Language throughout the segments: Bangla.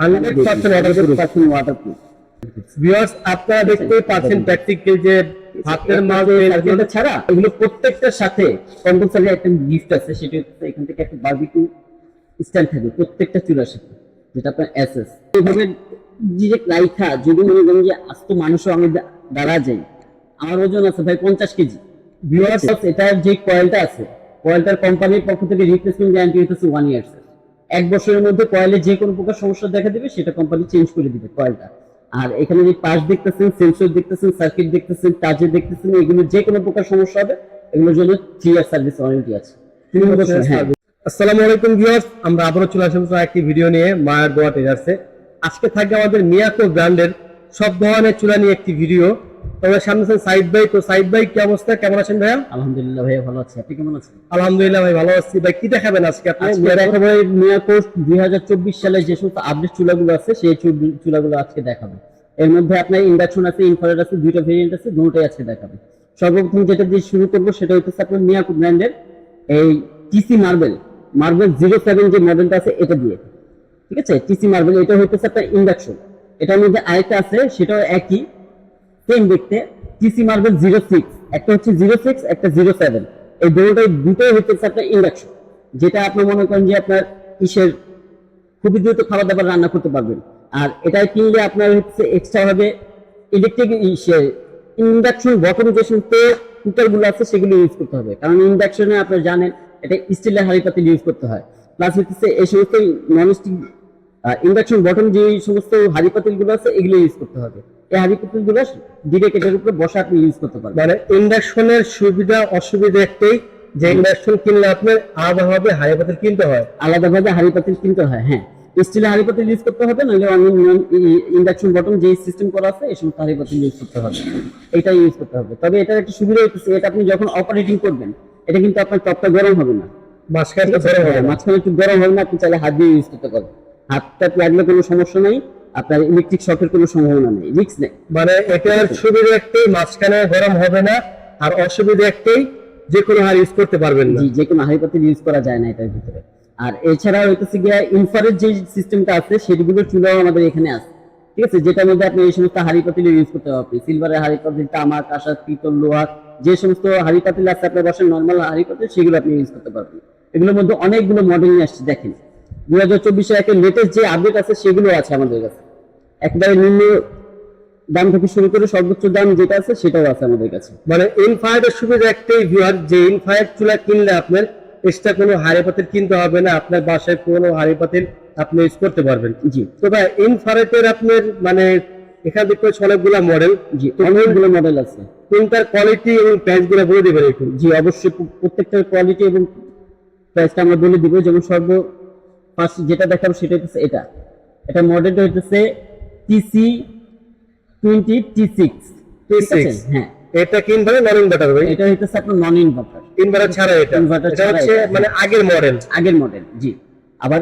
Hundred percent hundred percent waterproof viewers আপনারা দেখতে পাচ্ছেন প্র্যাকটিক্যাল যে হাতের ছাড়া? এগুলো প্রত্যেকটার সাথে কম্পালসারি একটা গিফট আছে সেটা হচ্ছে এখান থেকে একটা বারবিকিউ স্ট্যান্ড থাকবে প্রত্যেকটা চুলার সাথে যেটা আপনার এইভাবে যে রাইখা যদি মনে করেন যে আস্ত মানুষও আমি দাঁড়া যাই আমার ওজন আছে ভাই পঞ্চাশ কেজি। ভিউয়ার্স এটার যে কয়েলটা আছে কয়েলটার কোম্পানির পক্ষ থেকে রিপ্লেসমেন্ট গ্যারান্টি হচ্ছে ওয়ান ইয়ার্স এক বছরের মধ্যে কয়েলে যে কোনো প্রকার সমস্যা দেখা দিবে সেটা কোম্পানি চেঞ্জ করে দিবে কয়েলটা। আর এখানে যে পাশ দেখতেছেন সেন্সর দেখতেছেন সার্কিট দেখতেছেন টাচে দেখতেছেন এগুলো যে কোনো প্রকার সমস্যা হবে এগুলোর জন্য থ্রি ইয়ার সার্ভিস ওয়ারেন্টি আছে। তিন বছর হ্যাঁ। আসসালামু আলাইকুম ভিউয়ার্স আমরা আবারও চলে আসলাম একটি ভিডিও নিয়ে মায়ের দোয়া টেজার্সে আজকে থাকবে আমাদের মিয়াকো ব্র্যান্ডের সব ধরনের চুলা নিয়ে একটি ভিডিও তোমার সামনে আছেন সাইদ ভাই। তো সাইদ ভাই কি অবস্থা? কেমন আছেন ভাইয়া? আলহামদুলিল্লাহ ভাইয়া ভালো আছে। আপনি কেমন আছেন? আলহামদুলিল্লাহ ভাই ভালো আছি। ভাই কি দেখাবেন আজকে আপনি? আজকে দেখাবো এই দুই সালে যে সমস্ত আপডেট চুলাগুলো আছে সেই চুলাগুলো আজকে দেখাবো। এর মধ্যে আপনার ইন্ডাকশন আছে ইনফ্রারেড আছে দুইটা ভেরিয়েন্ট আছে দুটোই আজকে দেখাবে। সর্বপ্রথম যেটা দিয়ে শুরু করব সেটা হচ্ছে আপনার মিয়াকো ব্র্যান্ডের এই TC marble marble zero seven যে মডেলটা আছে এটা দিয়ে। ঠিক আছে? টিসি মার্বেল এটা হইতেছে আপনার ইন্ডাকশন এটার মধ্যে আরেকটা আছে সেটাও একই। সেম দেখতে টিসি মার্বেল জিরো সিক্স একটা হচ্ছে জিরো সিক্স একটা জিরো সেভেন এই দুটোই দুটোই হচ্ছে আপনার ইন্ডাকশন যেটা আপনি মনে করেন যে আপনার ইসের খুবই দ্রুত খাবার দাবার রান্না করতে পারবেন। আর এটা কিনলে আপনার হচ্ছে এক্সট্রা ভাবে ইলেকট্রিক ইন্ডাকশন বটম যে সমস্ত কুকারগুলো আছে, সেগুলো ইউজ করতে হবে। কারণ ইন্ডাকশনে আপনারা জানেন, এটা স্টিলের হাঁড়ি পাতিল ইউজ করতে হয়। প্লাস হচ্ছে এই সমস্ত নন স্টিক ইন্ডাকশন বটন যে সমস্ত হাঁড়ি পাতিলগুলো আছে, এগুলো ইউজ করতে হবে। এই হাঁড়ি পাতিলগুলো ডিরেক্ট উপরে বসা আপনি ইউজ করতে পারবেন। মানে ইন্ডাকশনের সুবিধা অসুবিধা একটাই যে ইন্ডাকশন কিনলে আপনার আলাদাভাবে হাই পাতিল কিনতে হয়। আলাদাভাবে হাঁড়ি পাতিল কিনতে হয় হ্যাঁ। স্টিলের হাঁড়ি পাতিল ইউজ করতে হবে নাহলে ইন্ডাকশন বটম যে সিস্টেম করা আছে এই সমস্ত হাঁড়ি পাতিল ইউজ করতে হবে। এটা ইউজ করতে হবে। তবে এটার একটা সুবিধা হচ্ছে এটা আপনি যখন অপারেটিং করবেন এটা কিন্তু আপনার টপটা গরম হবে না। মাঝখানে গরম হবে হ্যাঁ, না। মাঝখানে একটু গরম হবে না আপনি চাইলে হাত দিয়ে ইউজ করতে পারবেন হাতটা লাগলে কোনো সমস্যা নেই। আপনার ইলেকট্রিক শকের কোনো সম্ভাবনা নেই রিস্ক নেই। মানে এটার সুবিধা একটাই মাঝখানে গরম হবে না আর অসুবিধা একটাই যে কোনো হার ইউজ করতে পারবেন না। জি যে কোনো হাই পাতিল ইউজ করা যায় না এটার ভিতরে। আর এছাড়া হইতেছে গিয়া ইনফ্রারেড যে সিস্টেমটা আছে সেগুলোর চুলাও আমাদের এখানে আছে। ঠিক আছে? যেটার মধ্যে আপনি এই সমস্ত হাড়ি পাতিল ইউজ করতে পারবেন। সিলভারের হাড়ি পাতিল তামা কাঁসা পিতল লোহা যে সমস্ত হাড়ি পাতিল আছে আপনার বাসার নর্মাল হাড়ি পাতিল সেগুলো আপনি ইউজ করতে পারবেন। এগুলোর মধ্যে অনেকগুলো মডেল নিয়ে আসছে দেখেন। দুই হাজার চব্বিশে একটা লেটেস্ট যে আপডেট আছে সেগুলো আছে আমাদের কাছে। একবারে নিম্ন দাম থেকে শুরু করে সর্বোচ্চ দাম যেটা আছে সেটাও আছে আমাদের কাছে। মানে ইনফায়ারের সুবিধা একটাই ভিউয়ার যে ইনফায়ার চুলা কিনলে আপনার এক্সট্রা কোনো হাড়ি পাতিল কিনতে হবে না আপনার বাসায় কোনো হাড়ি পাতিল আপনি ইউজ করতে পারবেন। জি। তো ভাই ইনফারেটের আপনার মানে এখান থেকে অনেকগুলো মডেল জি অনেকগুলো মডেল আছে। কোনটার কোয়ালিটি এবং প্রাইসগুলো বলে দিবেন একটু। জি অবশ্যই প্রত্যেকটার কোয়ালিটি এবং প্রাইসটা আমরা বলে দিব যেমন সর্ব ফার্স্ট যেটা দেখাবো সেটা হচ্ছে এটা। এটা মডেলটা হচ্ছে টিসি টোয়েন্টি টি সিক্স T6 হ্যাঁ। এটা কি ইনভার্টার নন ইনভার্টার ভাই? এটা হচ্ছে আপনার নন ইনভার্টার ইনভার্টার ছাড়া এটা। এটা ছাড়া হচ্ছে মানে আগের মডেল আগের মডেল জি। আবার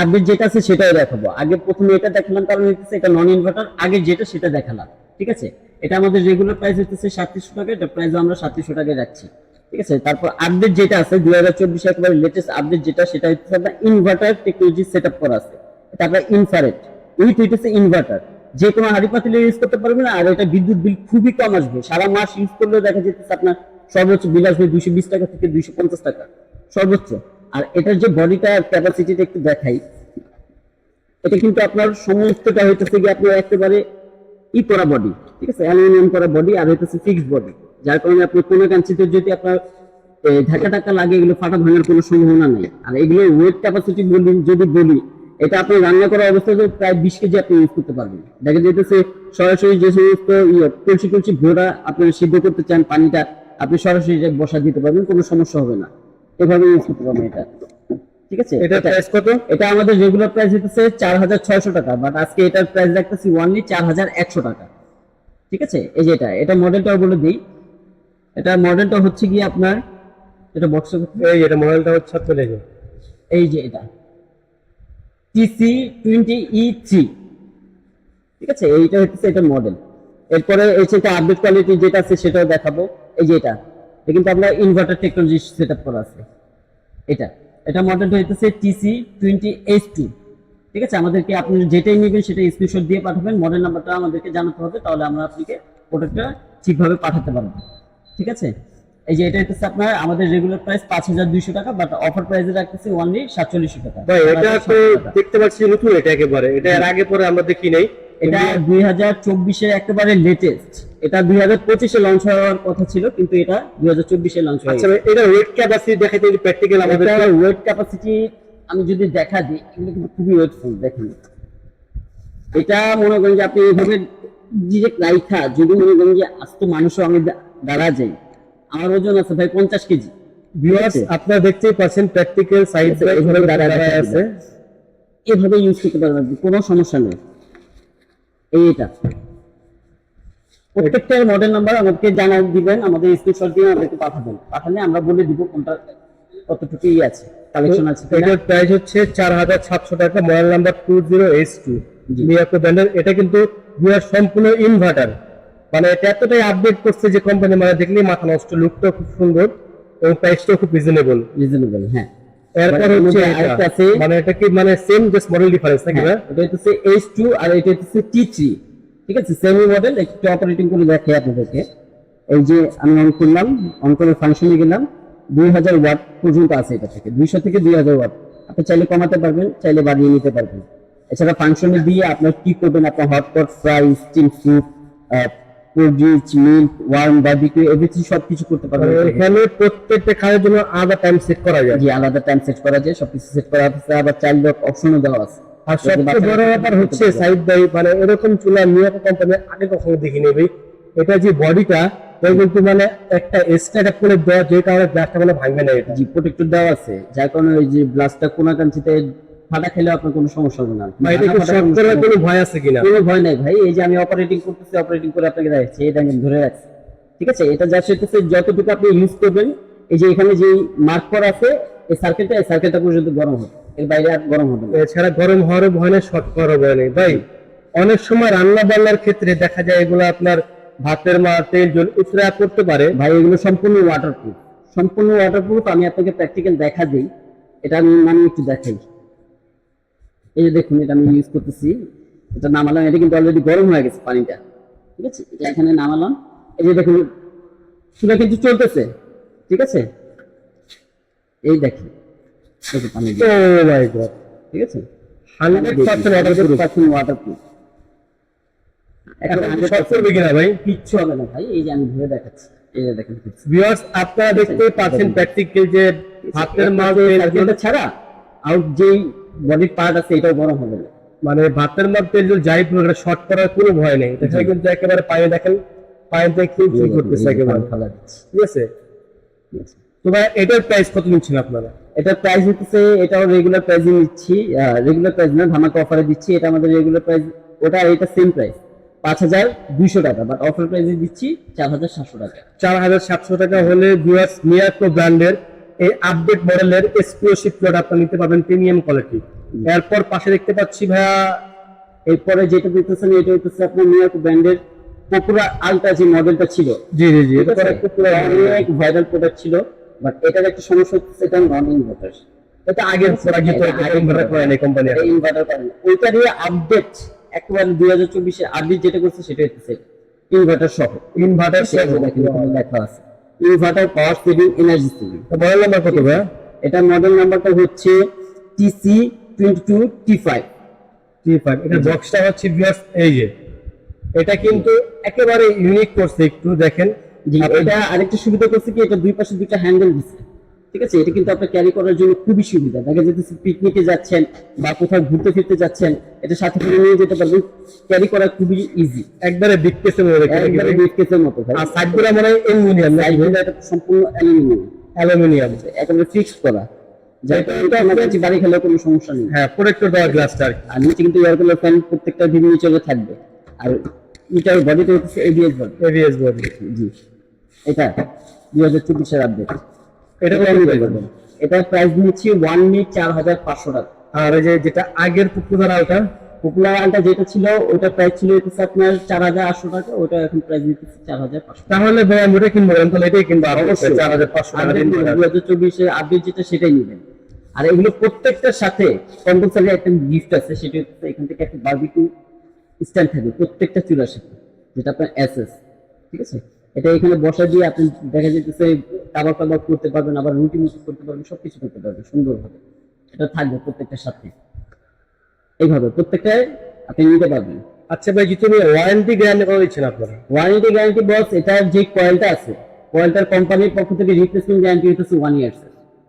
আগের যেটা আছে সেটাই দেখাবো। আগে প্রথমে এটা দেখালাম কারণ হচ্ছে এটা নন ইনভার্টার আগে যেটা সেটা দেখালাম। ঠিক আছে? এটা আমাদের রেগুলার প্রাইস হচ্ছে সাতত্রিশশো টাকা এটা প্রাইস আমরা সাতত্রিশশো টাকায় রাখছি। ঠিক আছে? তারপর আপডেট যেটা আছে, দুই হাজার চব্বিশে একেবারে লেটেস্ট আপডেট যেটা, সেটা হচ্ছে আপনার ইনভার্টার টেকনোলজি সেট আপ করা আছে। এটা আপনার ইনফারেট উইথ হইতেছে ইনভার্টার যে কোনো হাড়ি পাতিলে ইউজ করতে পারবেন, আর এটা বিদ্যুৎ বিল খুবই কম আসবে। সারা মাস ইউজ করলেও দেখা যেতেছে আপনার সর্বোচ্চ বিল আসবে দুইশো বিশ টাকা থেকে দুইশো পঞ্চাশ টাকা, সর্বোচ্চ। আর এটার যে বডিটা ক্যাপাসিটিটা একটু দেখাই। এটা কিন্তু আপনার সমস্তটা হইতেছে কি আপনার একেবারে ই করা বডি ঠিক আছে? অ্যালুমিনিয়াম করা বডি আর হইতেছে ফিক্সড বডি যার কারণে আপনি কোনো কাঞ্চিতে যদি আপনার ঢাকা টাকা লাগে এগুলো ফাটা ভাঙার কোনো সম্ভাবনা নেই। আর এগুলো ওয়েট ক্যাপাসিটি বলি যদি বলি এটা আপনি রান্না করা অবস্থাতে প্রায় বিশ কেজি আপনি ইউজ করতে পারবেন। দেখা যেতেছে সরাসরি যে সমস্ত ইয়ে কলসি কলসি ঘোড়া আপনি সিদ্ধ করতে চান পানিটা আপনি সরাসরি বসা দিতে পারবেন কোনো সমস্যা হবে না। এভাবে ইউজ করতে পারবেন এটা। ঠিক আছে? এটা এটা- প্রাইস কত? এটা আমাদের রেগুলার প্রাইস হচ্ছে চার হাজার ছয়শো টাকা বাট আজকে এটার প্রাইস রাখতেছি ওয়ানলি চার হাজার একশো টাকা। ঠিক আছে? এই যে এটা এটা মডেলটাও বলে দিই। এটা মডেলটা হচ্ছে কি আপনার এটা বক্স এই এটা মডেলটা হচ্ছে চলে যাবে এই যে এটা। টিসি টোয়েন্টি ই থ্রি ঠিক আছে? এইটা হচ্ছে এটা মডেল এরপরে এই যে এটা আপডেট কোয়ালিটি যেটা আছে সেটাও দেখাবো। এই যে এটা। এটা কিন্তু আপনার ইনভার্টার টেকনোলজি সেট আপ করা আছে। এটা। এটা মডেলটা হইতেছে টিসি টোয়েন্টি এইচ টু ঠিক আছে? আমাদেরকে আপনি যেটাই নেবেন সেটা স্ক্রিনশট দিয়ে পাঠাবেন। মডেল নাম্বারটা আমাদেরকে জানাতে হবে। তাহলে আমরা আপনাকে প্রোডাক্টটা ঠিকভাবে পাঠাতে পারব। ঠিক আছে? এই যে এটা হচ্ছে আপনার আমাদের রেগুলার প্রাইস পাঁচ হাজার দুইশো টাকা বাট অফার প্রাইসে রাখতেছি ওনলি সাতচল্লিশশো টাকা। ভাই এটা তো দেখতে পাচ্ছি নতুন এটা একেবারে। এটা এর আগে পরে আমরা দেখি নাই। এটা দুই হাজার চব্বিশের একেবারে লেটেস্ট এটা দুই হাজার পঁচিশে লঞ্চ হওয়ার কথা ছিল কিন্তু এটা দুই হাজার চব্বিশে লঞ্চ আচ্ছা ভাই, এটা ওয়েট ক্যাপাসিটি দেখাইতে যদি প্র্যাকটিক্যাল আমাদের ওয়েট ক্যাপাসিটি আমি যদি দেখা দিই এগুলো কিন্তু খুবই ওয়েটফুল দেখেন। এটা মনে করেন যে আপনি এইভাবে ডিরেক্ট রাইখা যদি মনে করেন যে আস্ত মানুষও আমি দাঁড়া যাই আমার ওজন আছে ভাই পঞ্চাশ কেজি। ভিউয়ার্স আপনারা দেখতেই পাচ্ছেন প্র্যাকটিক্যাল সাইড এইভাবে দাঁড়ায় আছে। এভাবে ইউজ করতে পারবেন কোনো সমস্যা নেই। এই এটা। প্রত্যেকটার মডেল নাম্বার আমাদেরকে জানা দিবেন আমাদের স্ক্রিনশট দিয়ে আমাদেরকে পাঠাবেন। পাঠালে আমরা বলে দিব কোনটা কতটুকু ই আছে কালেকশন আছে এটার প্রাইস হচ্ছে চার হাজার সাতশো টাকা model number two zero H two. Miyako ব্র্যান্ডের এটা কিন্তু সম্পূর্ণ ইনভার্টার মানে এটা এতটাই আপডেট করছে যে কোম্পানি মানে দেখলেই মাথা নষ্ট লুকটা খুব সুন্দর এবং প্রাইসটাও খুব রিজনেবল রিজনেবল হ্যাঁ। এরপর হচ্ছে আরেকটা আছে। মানে এটা কি মানে সেম জাস্ট মডেল ডিফারেন্স নাকি হ্যাঁ, এটা হচ্ছে আর এটা হচ্ছে ঠিক আছে? সেমি মডেল একটু অপারেটিং করে দেখাই আপনাদেরকে। এই যে আমি অন করলাম অন করে ফাংশনে গেলাম দুই হাজার ওয়াট পর্যন্ত আছে এটা থেকে। দুইশো থেকে দুই হাজার ওয়াট আপনি চাইলে কমাতে পারবেন চাইলে বাড়িয়ে নিতে পারবেন। এছাড়া ফাংশনে দিয়ে আপনার কি করবেন আপনার hotpot fry steam soup cold milk warm barbecue everything সব করতে মানে পারবেন এখানে প্রত্যেকটা খাওয়ার জন্য আলাদা টাইম সেট করা যায়। জি আলাদা টাইম সেট করা যায় সবকিছু সেট করা আছে আবার চাইল্ড লক অপশনও দেওয়া আছে। আর সবচেয়ে বড় ব্যাপার হচ্ছে সাইড বাই মানে এরকম চুলা মিয়াকো কোম্পানি আগে কখনো দেখিনি ভাই। এটা যে বডিটা কিন্তু মানে একটা এক্সট্রা একটা দেওয়া যে কারণে গ্লাসটা মানে ভাঙবে না এটা। জি প্রোটেক্টর দেওয়া আছে যার কারণে ওই যে কোনাকাঞ্চিতে ফাটা খেলে আপনার কোনো সমস্যা হবে না। কোনো করার ভয় আছে কিনা? কোনো ভয় নাই ভাই এই যে আমি অপারেটিং করতেছি অপারেটিং করে আপনাকে দেখাচ্ছি এটা আমি ধরে রাখছি। ঠিক আছে? এটা যা সেটাতে যতটুকু আপনি ইউজ করবেন এই যে এখানে যে মার্ক করা আছে এই সার্কেলটা এই সার্কেলটা পর্যন্ত গরম হবে। এর বাইরে আর গরম হবে না। এছাড়া গরম হওয়ারও ভয় নেই শর্ট করারও ভয় নেই। ভাই অনেক সময় রান্না বান্নার ক্ষেত্রে দেখা যায় এগুলো আপনার ভাতের মা তেল জল উতরা করতে পারে। ভাই এগুলো সম্পূর্ণ ওয়াটারপ্রুফ সম্পূর্ণ ওয়াটারপ্রুফ আমি আপনাকে প্র্যাকটিক্যাল দেখা দিই। এটা আমি মানে একটু দেখাই। এই যে দেখুন এটা আমি ইউজ করতেছি। এটা নামালাম এটা কিন্তু অলরেডি গরম হয়ে গেছে পানিটা। ঠিক আছে? এটা এখানে নামালাম। এই যে দেখুন চুলা কিন্তু চলতেছে। ঠিক আছে? এই দেখুন। পানি ঠিক আছে? Hundred percent percent waterproof short করবে কিনা ভাই? কিচ্ছু হবে না ভাই এই যে আমি দেখাচ্ছি। এই যে দেখেন ভিউয়ার্স আপনারা দেখতেই পাচ্ছেন প্র্যাকটিক্যাল যে ভাতের মাছ ছাড়া আর যেই বডির পার্ট আছে এটাও গরম হবে না। মানে ভাতের তেল জল যাই পুরো শর্ট করার কোনো ভয় নেই। দেখা কিন্তু একেবারে পায়ে দেখেন পায়ে কি কি করতেছে একেবারে। ঠিক আছে? তো ভাই এটার প্রাইস কত নিচ্ছেন আপনারা? এটা প্রাইস হচ্ছে এটাও রেগুলার প্রাইসে নিচ্ছি। রেগুলার প্রাইস না ধামাকা অফারে দিচ্ছি। এটা আমাদের রেগুলার প্রাইস ওটা এটা সেম প্রাইস পাঁচ হাজার দুইশো টাকা বাট অফার প্রাইসে দিচ্ছি চার হাজার সাতশো টাকা। চার হাজার সাতশো টাকা হলে ভিউয়ার্স ব্র্যান্ডের এই আপডেট মডেলের এক্সক্লুসিভ প্রোডাক্ট আপনারা নিতে পারবেন প্রিমিয়াম কোয়ালিটি এরপর পাশে দেখতে পাচ্ছি ভাইয়া এরপরে যেটা দেখতেছেন এটা হচ্ছে আপনার নিউইয়র্ক ব্র্যান্ডের পপুলার আলট্রা যে মডেলটা ছিল। জি জি জি এটা পরে। খুব অনেক ভাইরাল প্রোডাক্ট ছিল বাট এটার একটা সমস্যা হচ্ছে এটা নন ইনভার্টার এটা আগের এটা আগের ইনভার্টার করে নাই কোম্পানি ইনভার্টার করে না। ওইটা দিয়ে আপডেট একেবারে দুই হাজার চব্বিশে আপডেট যেটা করছে সেটা হচ্ছে ইনভার্টার সহ। ইনভার্টার দেখেন লেখা আছে। Inverter power saving energy saving model number কত ভাই? এটা মডেল নাম্বারটা হচ্ছে TC twenty two T five T five এটা বক্সটা হচ্ছে ভিউয়ার্স এই যে। এটা কিন্তু একেবারে ইউনিক করছে একটু দেখেন। এটা আরেকটা সুবিধা করছে কি এটা দুই পাশে দুইটা হ্যান্ডেল দিচ্ছে। ঠিক আছে? এটা কিন্তু আপনার ক্যারি করার জন্য খুবই সুবিধা। দেখা যেতেছে পিকনিকে যাচ্ছেন বা কোথাও ঘুরতে ফিরতে যাচ্ছেন এটা সাথে করে নিয়ে যেতে পারবেন। ক্যারি করা খুবই ইজি একবারে বিগ কেসের দেখতে একবারে ব্রিফকেসের মতো আর সাইডগুলো মানে অ্যালুমিনিয়াম না সাইডগুলো সম্পূর্ণ অ্যালুমিনিয়াম অ্যালুমিনিয়াম একেবারে ফিক্সড করা। আমার বাড়ি খেলে কোনো সমস্যা নেই। হ্যাঁ প্রোটেক্টর দেওয়া গ্লাসটা আর নিচে কিন্তু এয়ার ফ্যান প্রত্যেকটা বিভিন্ন চলে থাকবে। আর এটার বডিটা হচ্ছে ABS body ABS body ji. এটা দুই হাজার চব্বিশের আপডেট এটা প্রাইস নিচ্ছি ওয়ান মিট চার হাজার পাঁচশো টাকা। আর এই যে যেটা আগের আলটা পপুলার আলটা যেটা ছিল ওটা প্রাইস ছিল হচ্ছে আপনার চার হাজার আটশো টাকা ওটা এখন প্রাইস চার হাজার পাঁচশো তাহলে ভাই আমি ওটা কিনবো তাহলে এটাই কিনবো আর চার হাজার পাঁচশো টাকা দু হাজার চব্বিশের আপডেট যেটা সেটাই নেবেন। আর এগুলো প্রত্যেকটার সাথে কম্পালসারি একটা গিফট আছে সেটা হচ্ছে এখান থেকে একটা বারবিকিউ স্ট্যান্ড থাকবে প্রত্যেকটা চুলার সাথে যেটা আপনার এসএস ঠিক আছে? এটা এখানে বসা দিয়ে আপনি দেখা যেতেছে কাবাব কাবাব করতে পারবেন আবার রুটি মুটি করতে পারবেন সবকিছু করতে পারবেন সুন্দরভাবে। এটা থাকবে প্রত্যেকটার সাথে। এইভাবে প্রত্যেকটায় আপনি নিতে পারবেন। আচ্ছা ভাই যদি ওয়ারেন্টি গ্যারান্টি করে দিচ্ছেন আপনারা? ওয়ারেন্টি গ্যারান্টি বস এটার যে কয়েলটা আছে কয়েলটার কোম্পানির পক্ষ থেকে রিপ্লেসমেন্ট গ্যারান্টি হচ্ছে ওয়ান ইয়ার্স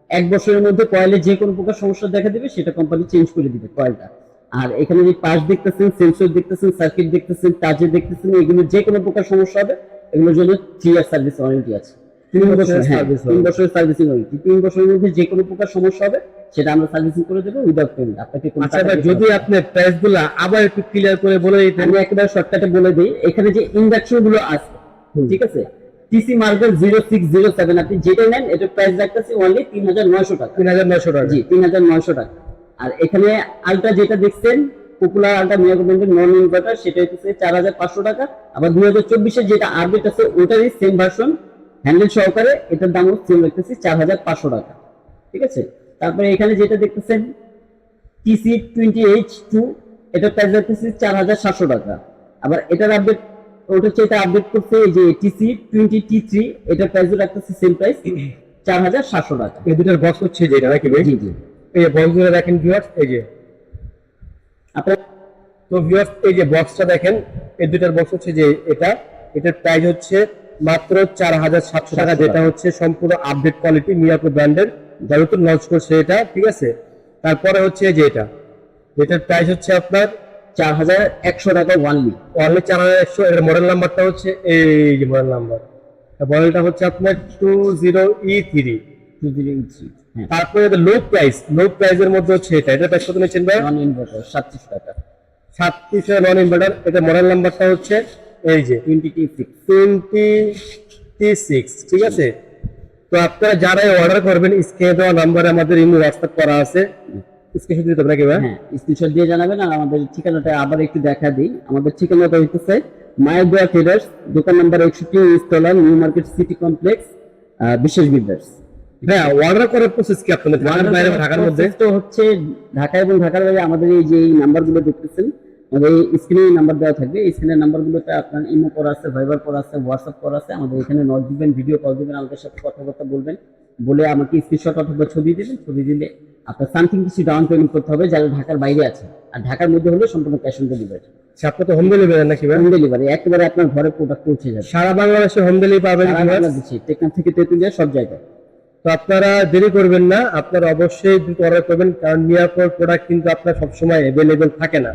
এক বছরের মধ্যে কয়েলে যে কোনো প্রকার সমস্যা দেখা দেবে সেটা কোম্পানি চেঞ্জ করে দিবে কয়েলটা আর এখানে যে পাস দেখতেছেন সেন্সর দেখতেছেন সার্কিট দেখতেছেন টাচে দেখতেছেন এগুলো যে কোনো প্রকার সমস্যা হবে এগুলোর জন্য থ্রি ইয়ার সার্ভিস ওয়ারেন্টি আছে। তিন বছর হ্যাঁ তিন বছরের সার্ভিসিং ওয়ারেন্টি তিন বছরের মধ্যে যে কোনো প্রকার সমস্যা হবে সেটা আমরা সার্ভিসিং করে দেবো উইদাউট পেমেন্ট আপনাকে কোনো আচ্ছা যদি আপনি প্রাইসগুলা আবার একটু ক্লিয়ার করে বলে দিতেন। আমি একেবারে শর্টকাটে বলে দিই এখানে যে ইন্ডাকশনগুলো আছে ঠিক আছে? TC zero six zero seven আপনি যেটা নেন এটার প্রাইস রাখতেছি অনলি তিন হাজার নয়শো টাকা। তিন হাজার নয়শো টাকা। জি তিন হাজার নয়শো টাকা। আর এখানে আলট্রা যেটা দেখছেন পপুলার আলট্রা মিয়াগো ব্র্যান্ডের নন ইনভার্টার সেটা হচ্ছে চার হাজার পাঁচশো টাকা। আবার দুই হাজার চব্বিশের যেটা আপডেট আছে ওটারই সেম ভার্সন হ্যান্ডেল সহকারে এটার দামও সেম রাখতেছি চার হাজার পাঁচশো টাকা। ঠিক আছে? তারপরে এখানে যেটা দেখতেছেন টিসি টোয়েন্টি এইচ টু এটার প্রাইস রাখতেছি চার হাজার সাতশো টাকা। আবার এটার আপডেট ওটা হচ্ছে এটা আপডেট এই যে টিসি টোয়েন্টি টি থ্রি এটার প্রাইস রাখতেছি সেম প্রাইস চার হাজার সাতশো টাকা। এই দুটার বক্স হচ্ছে যেটা নাকি জি জি। এই যে বক্সগুলো দেখেন ভিউয়ার্স এই যে। আপনার তো ভিউয়ার্স এই যে বক্সটা দেখেন এই দুটার বক্স হচ্ছে যে এটা। এটার প্রাইস হচ্ছে মাত্র চার হাজার সাতশো টাকা যেটা হচ্ছে সম্পূর্ণ আপডেট কোয়ালিটি মিয়াকো ব্র্যান্ডের নতুন লঞ্চ করছে এটা ঠিক আছে? তারপরে হচ্ছে যে এটা। যেটার প্রাইস হচ্ছে আপনার চার হাজার একশো টাকা ওয়ানলি অনলি চার হাজার একশো এর মডেল নাম্বারটা হচ্ছে এই যে মডেল নাম্বার মডেলটা হচ্ছে আপনার টু জিরো ই থ্রি তারপরে লো প্রাইস লো প্রাইসের মধ্যে হচ্ছে এটা। এটা প্রাইস কত নিচ্ছেন ভাই? নন ইনভার্টার সাতত্রিশ টাকা। সাতত্রিশ নন ইনভার্টার এটা মডেল নাম্বারটা হচ্ছে এই যে টোয়েন্টি সিক্স টোয়েন্টি সিক্স ঠিক আছে? তো আপনারা যারাই অর্ডার করবেন স্ক্রিনে দেওয়া নাম্বারে আমাদের ইমো হোয়াটসঅ্যাপ করা আছে। স্ক্রিনশট দিতে হবে ভাই? হ্যাঁ স্ক্রিনশট দিয়ে জানাবেন আর আমাদের ঠিকানাটা আবার একটু দেখা দিই। আমাদের ঠিকানাটা হইতেছে মায়ের দোয়া ট্রেডার্স দোকান নাম্বার একষট্টি ইস্তলা নিউ মার্কেট সিটি কমপ্লেক্স বিশেষ বিল্ডার্স হ্যাঁ অর্ডার করার প্রসেস কি আপনাদের? ঢাকার বাইরে ঢাকার মধ্যে? তো হচ্ছে ঢাকা এবং ঢাকার বাইরে আমাদের এই যে নাম্বারগুলো দেখতেছেন আমাদের স্ক্রিনে নাম্বার দেওয়া থাকবে। এই স্ক্রিনের নাম্বারগুলোতে আপনার ইমো করা আছে ভাইবার করা আছে হোয়াটসঅ্যাপ করা আছে। আমাদের এখানে নট দিবেন ভিডিও কল দিবেন আমাদের সাথে কথাবার্তা বলবেন। বলে আমাকে স্ক্রিনশট অথবা ছবি দিবেন। ছবি দিলে আপনার সামথিং কিছু ডাউন পেমেন্ট করতে হবে যারা ঢাকার বাইরে আছে। আর ঢাকার মধ্যে হলে সম্পূর্ণ ক্যাশ অন ডেলিভারি আচ্ছা, আপনি তো হোম ডেলিভারি নাকি হোম ডেলিভারি একেবারে আপনার ঘরে প্রোডাক্ট পৌঁছে যাবে। সারা বাংলাদেশে হোম ডেলিভারি পাবেন টেকনাফ থেকে তেতুলিয়া সব জায়গায়। তো আপনারা দেরি করবেন না, আপনারা অবশ্যই দ্রুত অর্ডার করবেন, কারণ মিয়াকোর প্রোডাক্ট কিন্তু আপনার সবসময় অ্যাভেলেবেল থাকে না।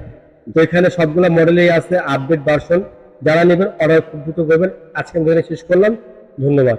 তো এখানে সবগুলো মডেলেই আছে আপডেট ভার্সন যারা নেবেন অর্ডার খুব দ্রুত করবেন। আজকে আমি শেষ করলাম, ধন্যবাদ।